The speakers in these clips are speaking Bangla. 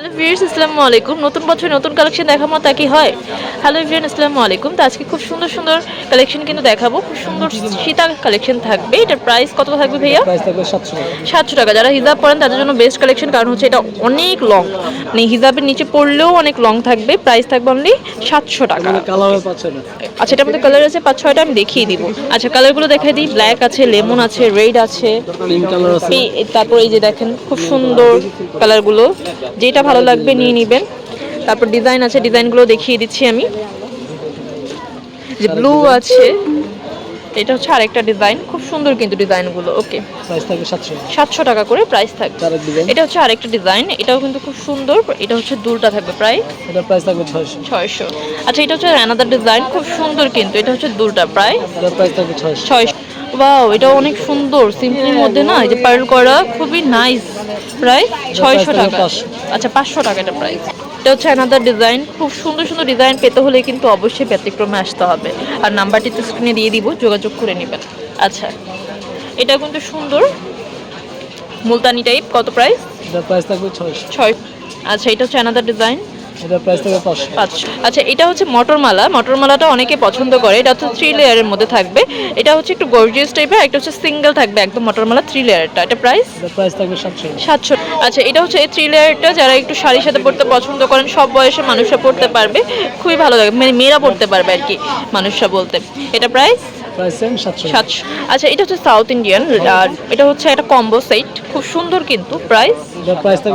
হ্যালো ভিউয়ার্স আসসালামু আলাইকুম। নতুন বছর নতুন কালেকশন দেখাবো তা কি হয়? হ্যালো আসসালামু আলাইকুম। তো আজকে খুব সুন্দর সুন্দর কালেকশন কিন্তু দেখাবো। খুব সুন্দর সীতা কালেকশন থাকবে। এটার প্রাইস কত থাকবে ভাইয়া? সাতশো টাকা। যারা হিজাব পরেন তাদের জন্য বেস্ট কালেকশন কারণ হচ্ছে এটা অনেক লং মানে হিজাবের নিচে পড়লেও অনেক লং থাকবে। প্রাইস থাকবে অনলি সাতশো টাকা। এখানে কালারও পাচ্ছে না। আচ্ছা এটার মধ্যে কালার আছে পাঁচ ছয়টা আমি দেখিয়ে দিব। আচ্ছা কালারগুলো দেখাই দিই। ব্ল্যাক আছে লেমন আছে রেড আছে। তারপর এই যে দেখেন খুব সুন্দর কালারগুলো যেটা ভালো লাগবে নিয়ে নেবেন। তারপর ডিজাইন আছে ডিজাইনগুলো দেখিয়ে দিচ্ছি আমি। যে ব্লু আছে এটা হচ্ছে আরেকটা ডিজাইন খুব সুন্দর কিন্তু ডিজাইনগুলো ওকে প্রাইস থাকবে সাতশো। টাকা করে প্রাইস থাকবে। এটা হচ্ছে আরেকটা ডিজাইন এটাও কিন্তু খুব সুন্দর এটা হচ্ছে দুলটা থাকবে প্রায় এটার প্রাইস থাকবে ছয়শো। আচ্ছা এটা হচ্ছে অ্যানাদার ডিজাইন খুব সুন্দর কিন্তু এটা হচ্ছে দুলটা প্রায় এটার প্রাইস থাকবে ছয়শো। ওয়াও এটা অনেক সুন্দর সিম্পলের মধ্যে না এই যে পার্ল করা খুবই নাইস প্রায় ছয়শো টাকা। 500 আচ্ছা পাঁচশো টাকা এটা প্রাইস এটা হচ্ছে অ্যানাদার ডিজাইন খুব সুন্দর সুন্দর ডিজাইন পেতে হলে কিন্তু অবশ্যই ব্যতিক্রমে আসতে হবে। আর নাম্বারটি তো স্ক্রিনে দিয়ে দিব যোগাযোগ করে নেবেন। আচ্ছা এটা কিন্তু সুন্দর। মুলতানি টাইপ কত প্রাইস এটার প্রাইস থাকবে ছয় আচ্ছা এটা হচ্ছে অ্যানাদার ডিজাইন প্রাইস পাঁচশো। পাঁচশো। আচ্ছা এটা হচ্ছে মটরমালা। মটরমালাটা অনেকে পছন্দ করে। এটা হচ্ছে থ্রি লেয়ারের মধ্যে থাকবে। এটা হচ্ছে একটু গর্জিয়াস টাইপের একটা হচ্ছে সিঙ্গেল থাকবে একদম মটরমালা থ্রি লেয়ারটা এটা প্রাইস এটার প্রাইস থাকবে সাতশো। সাতশো। আচ্ছা এটা হচ্ছে এই থ্রি লেয়ারটা যারা একটু শাড়ির সাথে পড়তে পছন্দ করেন সব বয়সে মানুষরা পড়তে পারবে। খুবই ভালো লাগে। মানে মেয়েরা পড়তে পারবে আর কি মানুষরা বলতে। এটা প্রাইস সাতশো আচ্ছা এটা হচ্ছে সাউথ ইন্ডিয়ান আর এটা হচ্ছে একটা কম্বো সেট খুব সুন্দর কিন্তু প্রাইস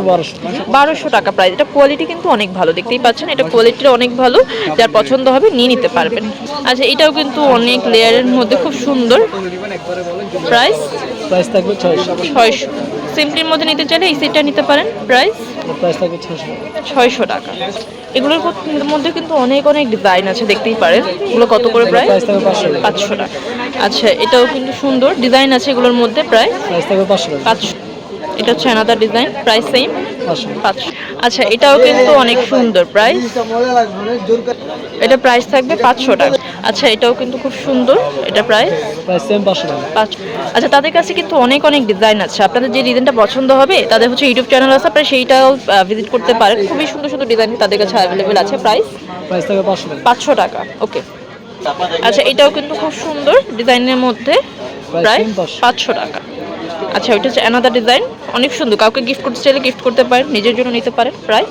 বারোশো বারোশো টাকা প্রাইস এটা কোয়ালিটি কিন্তু অনেক ভালো দেখতেই পাচ্ছেন। এটা কোয়ালিটিটা অনেক ভালো যার পছন্দ হবে নিয়ে নিতে পারবেন। আচ্ছা এটাও কিন্তু অনেক লেয়ারের মধ্যে খুব সুন্দর প্রাইস প্রাইস থাকবে ছয়শো। ছয়শো। সিম্পলির মধ্যে নিতে চাইলে এই সেটটা নিতে পারেন। প্রাইস? প্রাইস থাকবে ছয়শো টাকা। টাকা। এগুলোর মধ্যে কিন্তু অনেক অনেক ডিজাইন আছে দেখতেই পারেন। এগুলো কত করে প্রায় পাঁচশো টাকা। আচ্ছা এটাও কিন্তু সুন্দর। ডিজাইন আছে এগুলোর মধ্যে প্রায়? পাঁচশো এটা হচ্ছে আনাদার ডিজাইন প্রাইস সেম আচ্ছা এটাও কিন্তু অনেক সুন্দর প্রাইস এটা প্রাইস থাকবে পাঁচশো টাকা। আচ্ছা এটাও কিন্তু খুব সুন্দর এটা প্রাইস আচ্ছা তাদের কাছে কিন্তু অনেক অনেক ডিজাইন আছে। আপনাদের যে ডিজাইনটা পছন্দ হবে তাদের হচ্ছে ইউটিউব চ্যানেল আছে আপনারা সেইটাও ভিজিট করতে পারেন। খুবই সুন্দর সুন্দর ডিজাইন তাদের কাছে অ্যাভেলেবেল আছে প্রাইস পাঁচশো টাকা। ওকে আচ্ছা এটাও কিন্তু খুব সুন্দর ডিজাইনের মধ্যে। প্রায় পাঁচশো টাকা। আচ্ছা ওইটা হচ্ছে অ্যানাদার ডিজাইন অনেক সুন্দর। কাউকে গিফট করতে চাইলে গিফট করতে পারেন, নিজের জন্য নিতে পারেন, প্রায়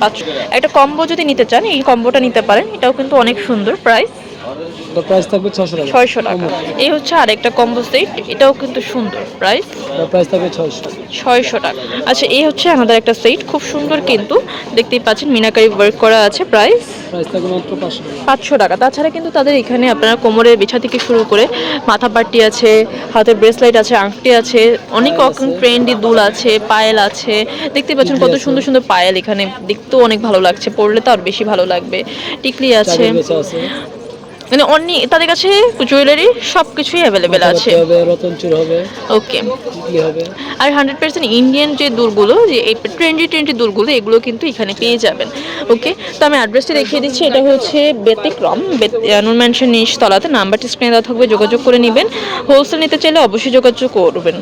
পাঁচশো। একটা কম্বো যদি নিতে চান, এই কম্বোটা নিতে পারেন, এটাও কিন্তু অনেক সুন্দর প্রাইস এটার প্রাইস থাকবে ছশো টাকা। ছয়শো টাকা। এই হচ্ছে আরেকটা কম্বো সেট এটাও কিন্তু সুন্দর প্রাইস প্রাইস থাকবে ছয়শো টাকা। ছয়শো টাকা। আচ্ছা এই হচ্ছে আমাদের একটা সেট খুব সুন্দর কিন্তু দেখতেই পাচ্ছেন মিনাকারি ওয়ার্ক করা আছে প্রাইস প্রাইস থাকবে মাত্র পাঁচশো টাকা। পাঁচশো টাকা। তাছাড়া কিন্তু তাদের এখানে আপনার কোমরের বিছা থেকে শুরু করে মাথা পাট্টি আছে হাতের ব্রেসলাইট আছে আংটি আছে অনেক রকম ট্রেন্ডি দুল আছে পায়েল আছে। দেখতেই পাচ্ছেন কত সুন্দর সুন্দর পায়েল এখানে দেখতেও অনেক ভালো লাগছে পরলে তো আর বেশি ভালো লাগবে। টিকলি আছে। মানে অনেক তাদের কাছে জুয়েলারি সব কিছুই অ্যাভেলেবেল আছে। হবে ওকে আর হান্ড্রেড পার্সেন্ট ইন্ডিয়ান যে দুলগুলো যে এই টোয়েন্টি টোয়েন্টি দুলগুলো এগুলো কিন্তু এখানে পেয়ে যাবেন। ওকে তো আমি অ্যাড্রেসটি দেখিয়ে দিচ্ছি। এটা হচ্ছে ব্যতিক্রম। নুন ম্যানশন নিচ তলাতে নাম্বারটি স্ক্রিনে দেওয়া থাকবে যোগাযোগ করে নেবেন। হোলসেল নিতে চাইলে অবশ্যই যোগাযোগ করবেন।